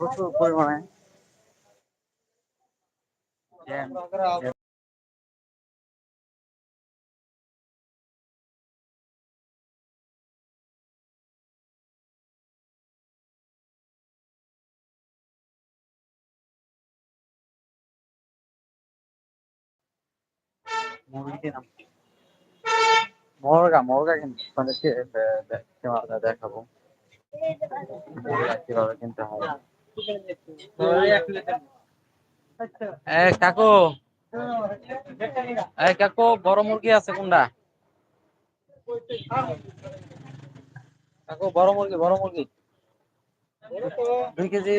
প্রচুর পরিমাণে jam jam. মুরগি নাম মর্গা মর্গা কিন্তু আপনাদেরকে দে- দে- ক্যামেরাটা দেখাবো মুরগা কীভাবে কিনতে হয় এ কাকু। এই কাকু বড় মুরগি আছে কোনটা? কাকু বড় মুরগি বড় মুরগি। দুই কেজি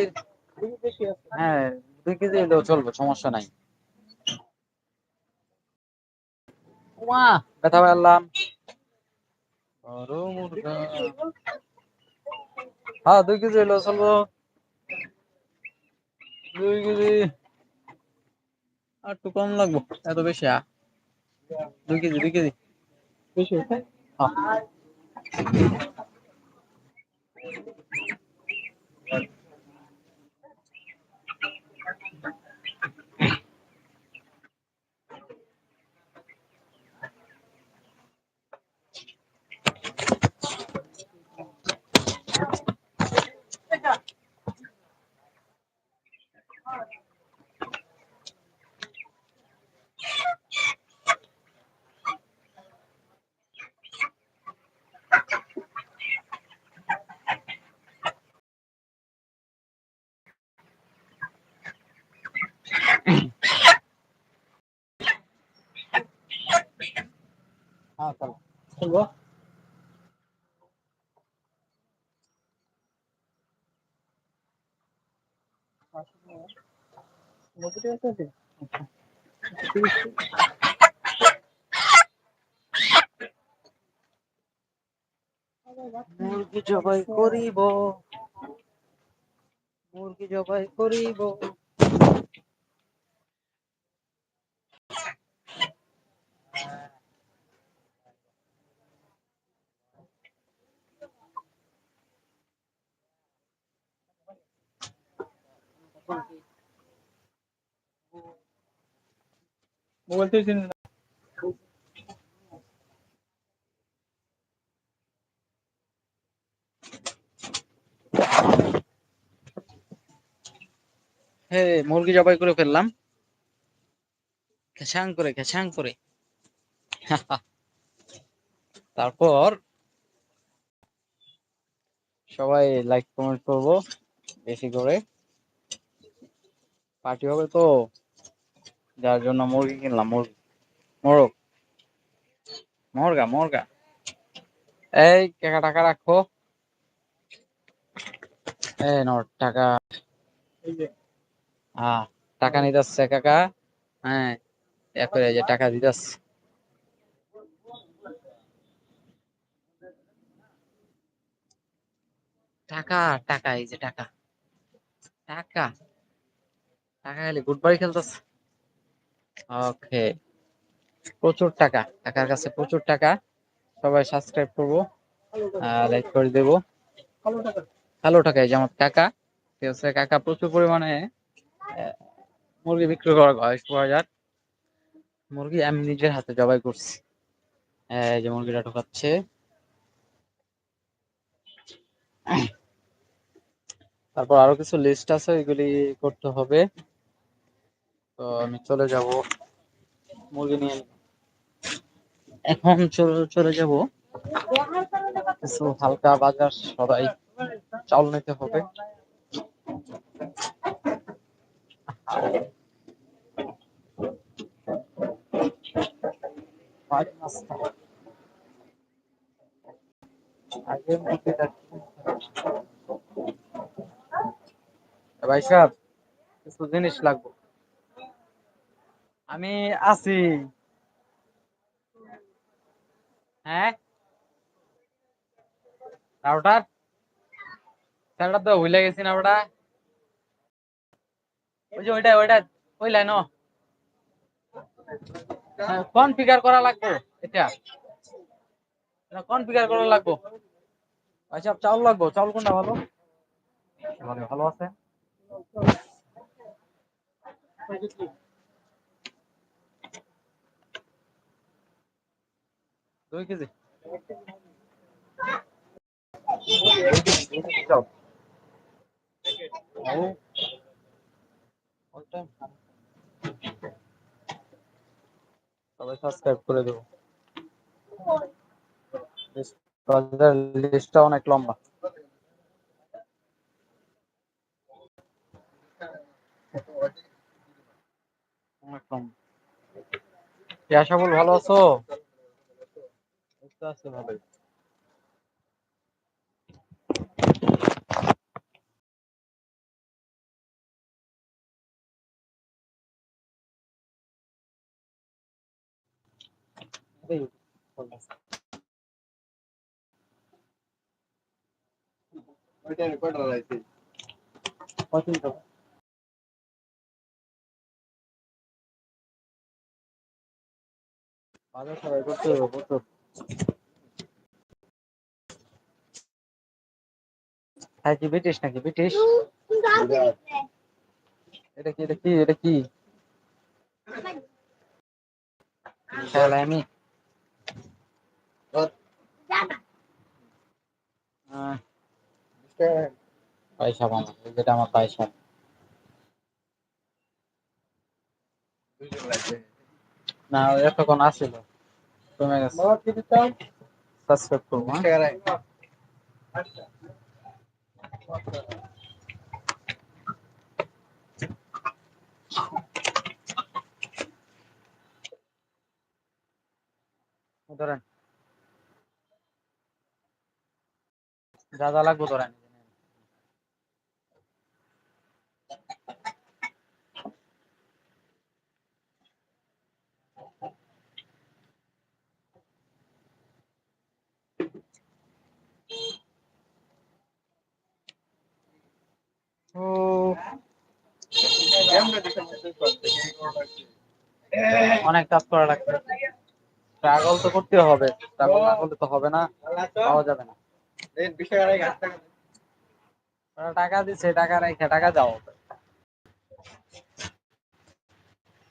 হ্যাঁ দুই কেজি হলেও চলবে সমস্যা নাই। উমা ব্যথা পেলাম বড় মুরগা। হ্যাঁ দুই কেজি হলেও চলবো। দুই কেজি। আর একটু কম লাগবো এত বেশি আ দুই কেজি দুই কেজি? হ্যাঁ। Ah, tá হ্যাঁ চলো চলবো মুরগি জবাই করিব। মুরগি জবাই করিব। মোবাইল থেকে হ্যাঁ মুরগি জবাই করে ফেললাম। করে করে। তারপর সবাই লাইক কমেন্ট করব, বেশি করে। পার্টি হবে তো? যার জন্য মুরগি কিনলাম, মুরগি। মোরগ। মোরগা মোরগা। এই, টাকা টাকা রাখো। এই নোট টাকা। হ্যাঁ টাকা নিতেছে কাকা। হ্যাঁ এরপরে এই যে টাকা দিতেছে। টাকা টাকা, এই যে টাকা। টাকা। টাকা খালি গুড বাই খেলতেছে। ওকে। প্রচুর টাকা কাকার কাছে প্রচুর টাকা। সবাই সাবস্ক্রাইব করব লাইক করে দেবো। ভালো টাকা এই যে আমার কাকা কাকা প্রচুর পরিমাণে মুরগি বিক্রি করা হয় বাজার মুরগি আমি নিজের হাতে জবাই করছি। এই যে মুরগিটা ঢোকাচ্ছে। তারপর আরও কিছু লিস্ট আছে এগুলি করতে হবে। তো আমি চলে যাব। মুরগি নিয়ে এখন চলে চলে যাব। কিছু হালকা বাজার, সবাই চাউল নিতে হবে। ভাই সাহেব, কিছু জিনিস লাগবে। আমি আছি। হ্যাঁ? রাউটার? স্যারটা তো ভুলে গেছি না ওটা। ওই যে ওইটা ওইটা, ওই লাইন কনফিগার করা লাগবে এটা। কনফিগার করা লাগবে। আচ্ছা চাউল লাগবে। চাউল কোনটা ভালো? ভালো আছে। দুই কেজি. সবাই সাবস্ক্রাইব করে দেবো। লিস্টটা অনেক লম্বা। অনেক লম্বা। কি আশাফুল ভালো আছো? তো আছে ভালোই এই, ওইটা রেকর্ড হলাইছে পঁয়ত্রিশ টাকা। বাজার সবাই করতে হবে। হ্যাঁ কি ব্রিটিশ নাকি? ব্রিটিশ? এটা কি এটা কি এটা কি? খেলা আমি? পয়সা বানা যেটা আমার পয়সা। না এতক্ষণ আসছিল কমে গেছে। সাবস্ক্রাইব করব হ্যাঁ? ধরেন। যা যা লাগবে ধরেন। অনেক কাজ করা লাগবে। ট্রাগল তো করতে হবে। ট্রাগল না করলে তো হবে না। পাওয়া যাবে না। টাকা দিচ্ছে টাকা রেখে টাকা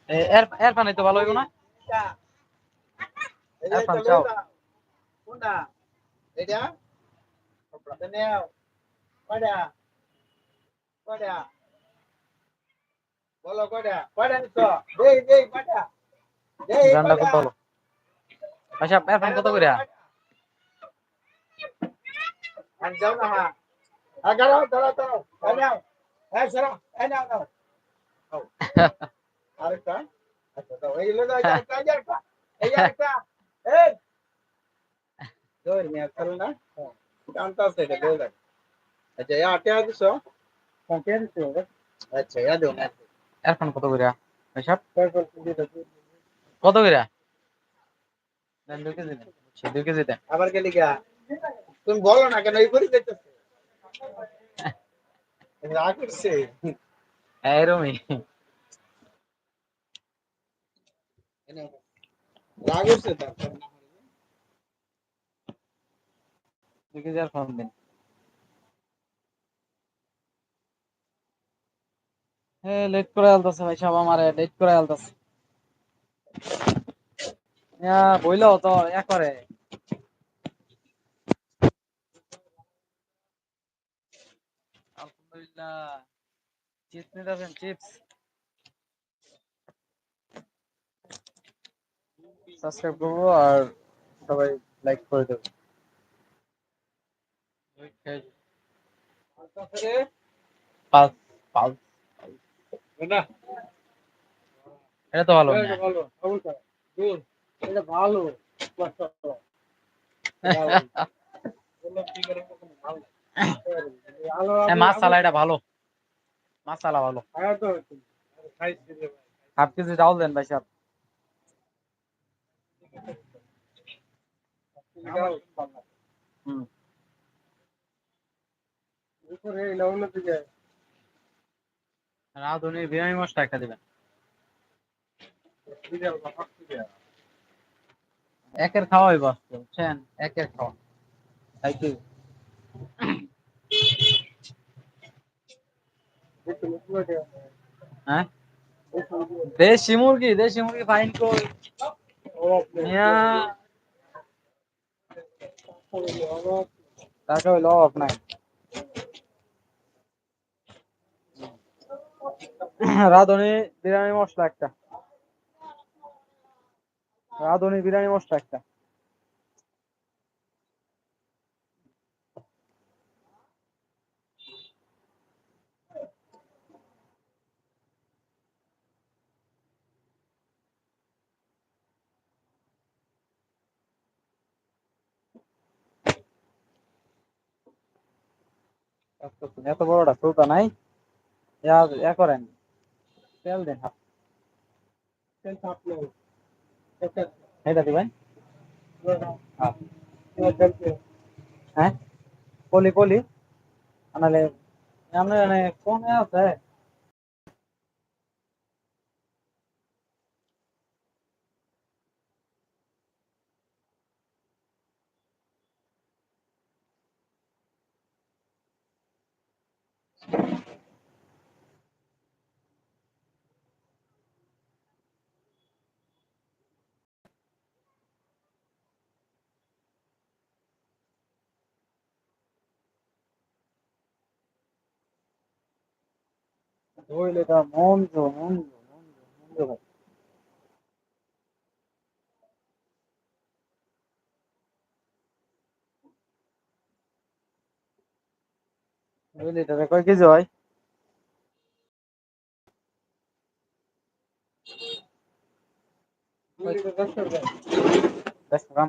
এ- এর এর পানি তো ভালো হইব না? এরফান চাও। বলো কয়টা? কয়টা নিচ্ছ দেই দেই কয়টা? দেই গানটা খুব ভালো আচ্ছা এরফান কত করে আর যাও না হ্যাঁ। দাঁড়াও দাঁড়াও এই নাও। এই সরো এই নাও নাও। আরেকটা? আচ্ছা দাও। এই লো দাও এই আরেকটা এই আরেকটা। এই দৌড় মিয়া চলো না। কান্তা আছে দৌড় আচ্ছা ইয়া আটে দিছো কোনকে দিছো আচ্ছা ইয়া দাও এরফান কত করে? এসব কত করে? দেন দুই কেজি দেন। বুঝছি, দুই কেজি দেন। আবার গেলি গা। তুমি বলো না কেন এই করে দিতেছে রাগ করছে। এরমই। রাগ করছে তার দুই কেজি এরফান দিন। হ্যাঁ লেট করে আলতাছে ভাই, সব আমারে লেট করে আলতাছে। বইলো তো, ইয়া করে। আলহামদুলিল্লাহ চিপস করব আর সবাই লাইক করে দেবো পাঁচ। এটা তো ভালো এটা ভালো দূর এটা ভালো। ভালো মাসালা এটা ভালো। মাসালা হাফ কেজি চাউল দেন ভাই সাহেব। হুম। উপরে দিকে। রাধুনির বিরিয়ানি মশলা একটা দিবেন। একের খাওয়াই বাস বুঝছেন? একের খাওয়া। তাই কি একটু হ্যাঁ? দেশি মুরগি দেশি মুরগি ফাইন কই? টাকা হইল নাই। রাঁধুনি বিরিয়ানি মশলা একটা। রাঁধুনি বিরিয়ানি মশলা একটা। এত বড়টা চৌকা নাই। ইয়া ইয়া করেন তেল দেন হাফ এটা দিবেন হ্যাঁ। হ্যাঁ পলি পলি আনালে আমরা মানে কমে আছে ধরলে এটা মন্দ মন্দ মন্দ মন্দ ভাই দুই লিটারে কয় কেজি হয় দশ গ্রাম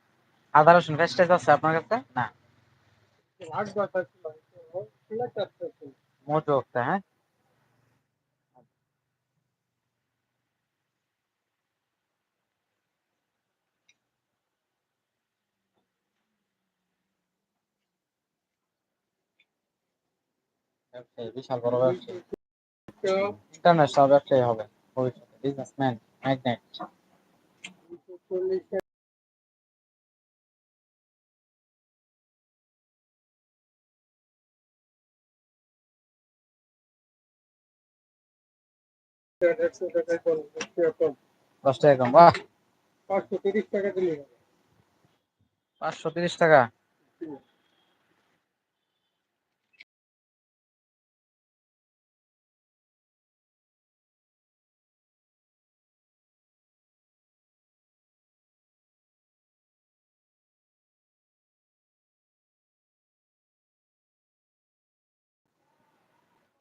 আদা রসুন পেস্ট আছে আপনার কাছে? না। মোটো একটা হ্যাঁ? ব্যবসায়ী বিশাল বড় ব্যবসায়ী। ইন্টারন্যাশনাল ব্যবসায়ী হবে ভবিষ্যতে বিজনেসম্যান ম্যাগনেট টাকা টাকা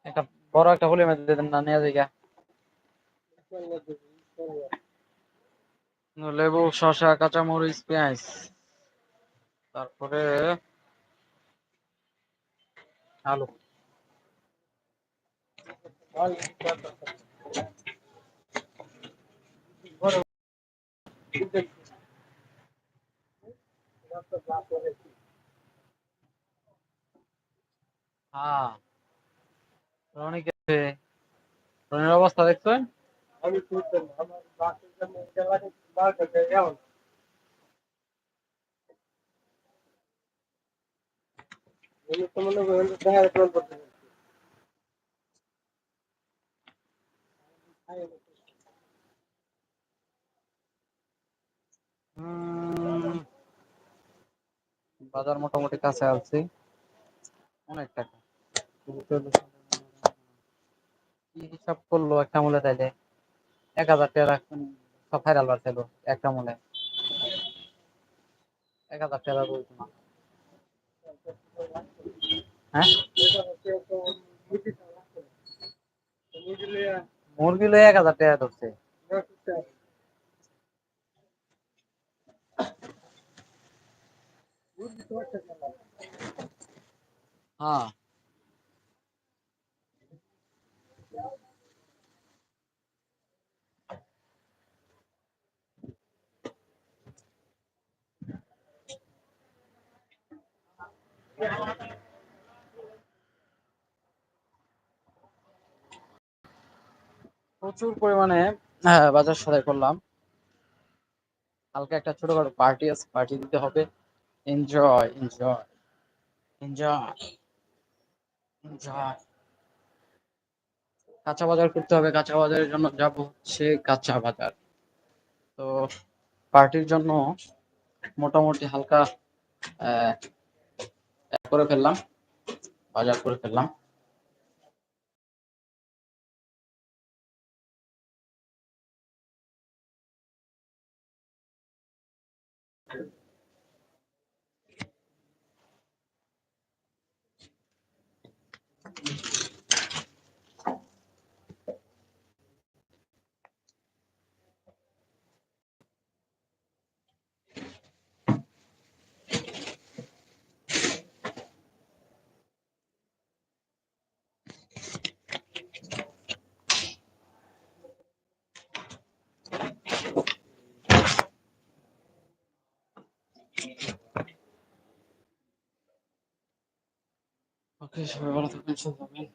একটা বড় একটা হলি মেরে দিতেন না যাই গা। লেবু শসা কাঁচামরিচ পেঁয়াজ। তারপরে আলু। হ্যাঁ রনি কে রনির অবস্থা দেখছেন? আমি বুঝতাম না, আমার বাসের জন্য এটা লাগে, বার করতে যাও। আমি তো মনে করি হয়তো দেখা যাচ্ছে অল্প দিন। উম, বাজার মোটামুটি কাছে আছি অনেক টাকা কি হিসাব করল একটা মূলে তাইলে এক হাজার টাকা সব ফাইনাল বার ছিল, একটা মূলে এক হাজার টাকা না। হ্যাঁ? মুরগি লয়ে এক হাজার টাকা ধরছে। হ্যাঁ। প্রচুর পরিমাণে হ্যাঁ, বাজার সদাই করলাম। কালকে একটা ছোটখাটো পার্টি আছে পার্টি দিতে হবে। এনজয় এনজয় কাঁচা বাজার করতে হবে কাঁচা বাজারের জন্য যাব হচ্ছে কাঁচা বাজার। তো পার্টির জন্য মোটামুটি হালকা করে ফেললাম বাজার করে ফেললাম। ওকে সবাই ভালো থাকবেন সুস্থ থাকবেন